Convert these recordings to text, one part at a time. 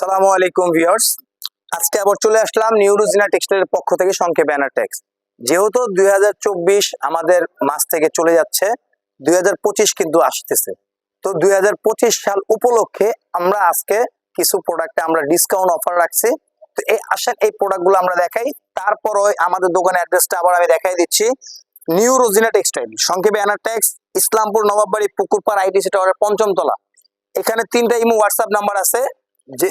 সালামু আলাইকুম ভিউয়ার্স। আজকে আবার চলে আসলাম নিউরোজিনা টেক্সটাইলের পক্ষ থেকে সংক্ষেপ ব্যানার ট্যাক্স যেহেতু দুই আমাদের মাস থেকে চলে যাচ্ছে, দুই কিন্তু আসতেছে। তো দুই সাল উপলক্ষে আমরা আজকে কিছু প্রোডাক্টে আমরা ডিসকাউন্ট অফার রাখছি। তো এই আসেন এই প্রোডাক্টগুলো আমরা দেখাই। তারপর আমাদের দোকানের অ্যাড্রেসটা আবার আমি দেখাই দিচ্ছি। নিউ রোজিনা টেক্সটাইল, সংক্ষেপে ব্যানার ট্যাক্স ইসলামপুর নবাববাড়ি পুকুরপাড়, আইটিসি টাওয়ারের পঞ্চম তলা এখানে তিনটা ইমো হোয়াটসঅ্যাপ নাম্বার আছে। যে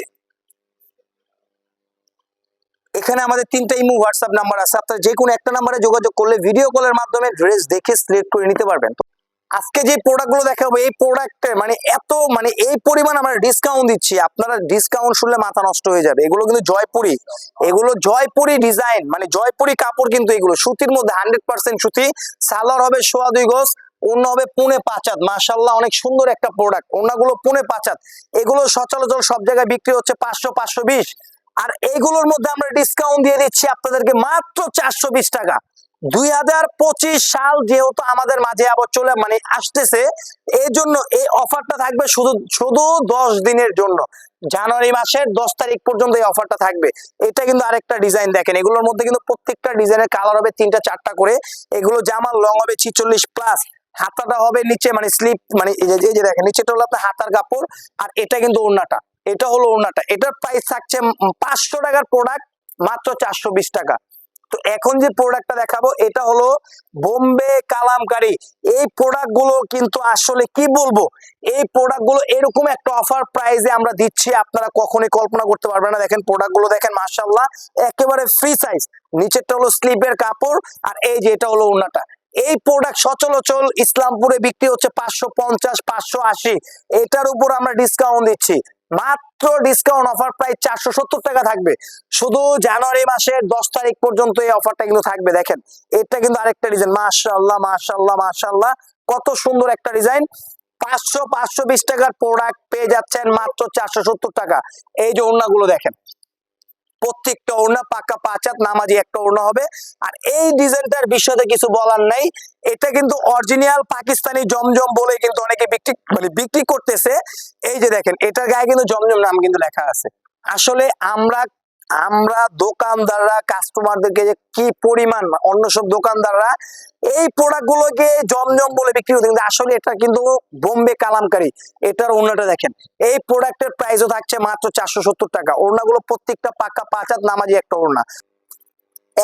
এখানে আমাদের তিনটা ইমো হোয়াটসঅ্যাপ নাম্বার আছে। আপনারা যে কোনো একটা নাম্বারে যোগাযোগ করলে ভিডিও কলের মাধ্যমে ড্রেস দেখে সিলেক্ট করে নিতে পারবেন। আজকে যে প্রোডাক্টগুলো দেখাবো, এই প্রোডাক্টে মানে এত মানে এই পরিমাণ আমরা ডিসকাউন্ট দিচ্ছি। আপনারা ডিসকাউন্ট শুনলে মাথা নষ্ট হয়ে যাবে। এগুলো কিন্তু জয়পুরি। এগুলো জয়পুরি ডিজাইন মানে জয়পুরি কাপড় কিন্তু এগুলো। সুতির মধ্যে হান্ড্রেড পার্সেন্ট সুতি। সালোয়ার হবে সোয়া দুই গজ অন্য হবে পুনে পাঁচাত মাশাল্লাহ অনেক সুন্দর একটা প্রোডাক্ট অন্যগুলো পুনে পাঁচাত এগুলো সচরাচর সব জায়গায় বিক্রি হচ্ছে পাঁচশো পাঁচশো, বিশ। আর এইগুলোর মধ্যে আমরা ডিসকাউন্ট দিয়ে দিচ্ছি আপনাদেরকে মাত্র চারশো বিশ টাকা। দুই হাজার পঁচিশ সাল যেহেতু আমাদের মাঝে আবার চলে মানে আসতেছে এই জন্য এই অফারটা থাকবে শুধু শুধু দশ দিনের জন্য। জানুয়ারি মাসের দশ তারিখ পর্যন্ত এই অফারটা থাকবে। এটা কিন্তু আরেকটা ডিজাইন দেখেন, এগুলোর মধ্যে কিন্তু প্রত্যেকটা ডিজাইনের কালার হবে তিনটা, চারটা করে। এগুলো জামার লং হবে ছিচল্লিশ প্লাস হাতাটা হবে নিচে মানে স্লিপ মানে এই যে- দেখেন, নিচেটা হলো আপনার হাতার কাপড়, আর এটা কিন্তু ওড়নাটা। এটা হলো ওড়নাটা এটার প্রাইস থাকছে পাঁচশো টাকার প্রোডাক্ট মাত্র চারশো বিশ টাকা। তো এখন যে প্রোডাক্টটা দেখাবো, এটা হলো বোম্বে কালামকারি এই প্রোডাক্টগুলো কিন্তু আসলে কি বলব? এই প্রোডাক্টগুলো এরকম একটা অফার প্রাইসে আমরা দিচ্ছি, আপনারা কখনোই কল্পনা করতে পারবেন না। দেখেন প্রোডাক্টগুলো দেখেন মার্শাল্লাহ একেবারে ফ্রি সাইজ নিচেরটা হলো স্লিপের কাপড়, আর এই যে এটা হলো ওড়নাটা এই প্রোডাক্ট সচলাচল ইসলামপুরে বিক্রি হচ্ছে পাঁচশো পঞ্চাশ, পাঁচশো আশি। এটার উপর আমরা ডিসকাউন্ট দিচ্ছি। মাত্র ডিসকাউন্ট অফার প্রায় চারশো সত্তর টাকা থাকবে। শুধু জানুয়ারি মাসের দশ তারিখ পর্যন্ত এই অফারটা কিন্তু থাকবে, দেখেন। এটা কিন্তু আরেকটা ডিজাইন মাশাল্লাহ মাশাল্লাহ মাশাল্লাহ কত সুন্দর একটা ডিজাইন পাঁচশো পাঁচশো বিশ টাকার প্রোডাক্ট পেয়ে যাচ্ছেন মাত্র চারশো সত্তর টাকা। এই যে ওড়নাগুলো দেখেন। প্রত্যেকটা ওড়না পাকা পাঁচাত নামাজি একটা ওড়না হবে। আর এই ডিজাইনটার বিষয়ে কিছু বলার নাই। এটা কিন্তু অরিজিনাল পাকিস্তানি জমজম বলে কিন্তু অনেকে বিক্রি মানে বিক্রি করতেছে। এই যে দেখেন, এটার গায়ে কিন্তু জমজম নাম কিন্তু লেখা আছে। আসলে আমরা আমরা দোকানদাররা কাস্টমারদেরকে যে কি পরিমাণ, অন্য সব দোকানদাররা এই প্রোডাক্ট গুলোকে জমজম বলে বিক্রি করতে কিন্তু আসলে এটা কিন্তু বোম্বে কালামকারি। এটার ওড়নাটা দেখেন। এই প্রোডাক্টের প্রাইসও থাকছে মাত্র চারশো সত্তর টাকা। ওড়নাগুলো প্রত্যেকটা পাকা পাঁচ হাত নামাজি একটা ওড়না।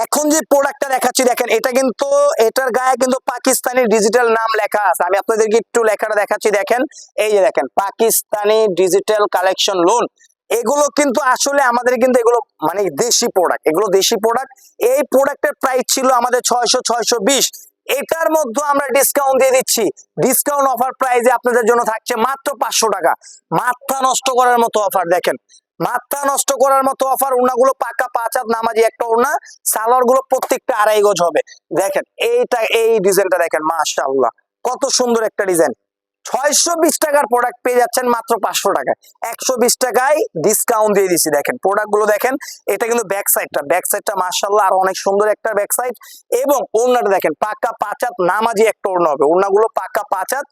এখন যে প্রোডাক্টটা দেখাচ্ছি, দেখেন, এটা কিন্তু, এটার গায়ে কিন্তু পাকিস্তানি ডিজিটাল নাম লেখা আছে। আমি আপনাদেরকে একটু লেখাটা দেখাচ্ছি, দেখেন। এই যে দেখেন, পাকিস্তানি ডিজিটাল কালেকশন লোন এগুলো কিন্তু আসলে আমাদের কিন্তু এগুলো মানে দেশি প্রোডাক্ট এগুলো দেশি প্রোডাক্ট এই প্রোডাক্টের প্রাইস ছিল আমাদের ছয়শো ছয়শো বিশ। এটার মধ্যে আমরা ডিসকাউন্ট দিয়ে দিচ্ছি। ডিসকাউন্ট অফার প্রাইসে আপনাদের জন্য থাকছে মাত্র পাঁচশো টাকা। মাথা নষ্ট করার মতো অফার দেখেন। মাথা নষ্ট করার মতো অফার ওনাগুলো পাকা পাঁচ হাত নামাজি একটা ওনা সালোয়ারগুলো প্রত্যেকটা আড়াই গজ হবে। দেখেন, এইটা, এই ডিজাইনটা দেখেন, মাশাআল্লাহ। কত সুন্দর একটা ডিজাইন ছয়শো বিশ টাকার প্রোডাক্ট পেয়ে যাচ্ছেন মাত্র পাঁচশো টাকায় একশো বিশ টাকায় ডিসকাউন্ট দিয়ে দিচ্ছি দেখেন। প্রোডাক্টগুলো দেখেন, এটা কিন্তু ব্যাক সাইডটা ব্যাক সাইডটা মার্শাল্লাহ আর অনেক সুন্দর একটা ব্যাক সাইড এবং ওড়নাটা দেখেন, পাকা পাঁচাত নামাজি একটা ওড়না হবে। ওড়নাগুলো পাকা পাঁচাত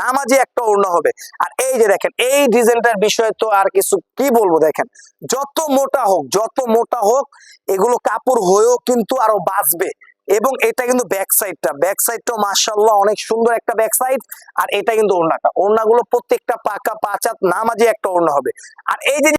নামাজি একটা ওড়না হবে। আর এই যে দেখেন, এই ডিজাইনটার বিষয়ে তো আর কিছু কি বলব দেখেন? যত মোটা হোক, যত মোটা হোক, এগুলো কাপড় হয়েও কিন্তু আরও বাঁচবে। এবং এটা কিন্তু ব্যাক সাইডটা ব্যাক সাইডটাও মার্শাল্লাহ অনেক সুন্দর একটা ব্যাক সাইড আর এটা কিন্তু ওড়নাটা। ওড়নাগুলো প্রত্যেকটা পাকা পাঁচাত নামাজে একটা ওড়না হবে। আর এই যে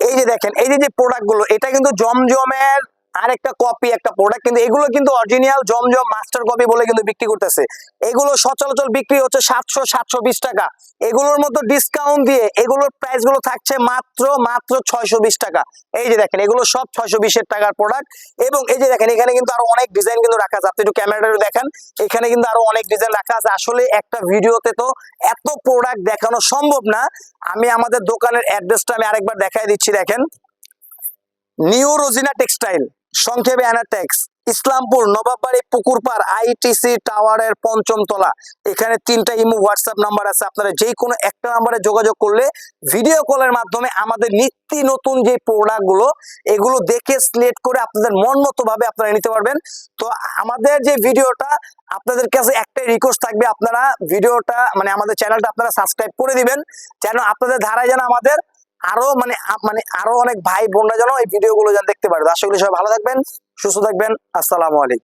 এই যে দেখেন, এই যে যে প্রোডাক্টগুলো, এটা কিন্তু জমজমের আরেকটা কপি একটা প্রোডাক্ট কিন্তু এগুলো কিন্তু অরিজিনাল জমজম মাস্টার কপি বলে কিন্তু বিক্রি করতেছে। এগুলো সচরাচর বিক্রি হচ্ছে সাতশো সাতশো বিশ টাকা। এগুলোর মধ্যে ডিসকাউন্ট দিয়ে এগুলোর প্রাইসগুলো থাকছে মাত্র মাত্র ছয়শো বিশ টাকা। এই যে দেখেন, এগুলো সব ছয়শো বিশের টাকার প্রোডাক্ট এবং এই যে দেখেন, এখানে কিন্তু আরও অনেক ডিজাইন কিন্তু রাখা আছে। আপনি একটু ক্যামেরাটা দেখেন। এখানে কিন্তু আরও অনেক ডিজাইন রাখা আছে। আসলে একটা ভিডিওতে তো এত প্রোডাক্ট দেখানো সম্ভব না। আমি আমাদের দোকানের অ্যাড্রেসটা আমি আরেকবার দেখাই দিচ্ছি, দেখেন। New Rozina textile. সংক্ষেপে অ্যানাটেক্স ইসলামপুর, নবাববাড়ি, পুকুরপাড়, আইটিসি টাওয়ারের পঞ্চম তলা। এখানে তিনটা ইমো, হোয়াটসঅ্যাপ নাম্বার আছে। আপনারা যে কোনো একটা নাম্বারে যোগাযোগ করলে ভিডিও কলের মাধ্যমে আমাদের নিত্য নতুন যে প্রোডাক্টগুলো এগুলো দেখে সিলেক্ট করে আপনাদের মন মতো ভাবে আপনারা নিতে পারবেন। তো আমাদের যে ভিডিওটা, আপনাদের কাছে একটাই রিকোয়েস্ট থাকবে, আপনারা ভিডিওটা মানে আমাদের চ্যানেলটা আপনারা সাবস্ক্রাইব করে দিবেন। যেন আপনাদের ধারায় যেন আমাদের আরও মানে মানে আরও অনেক ভাই বোনরা যেন এই ভিডিওগুলো যেন দেখতে পারে। আশা করি সবাই ভালো থাকবেন, সুস্থ থাকবেন। আসসালামু আলাইকুম।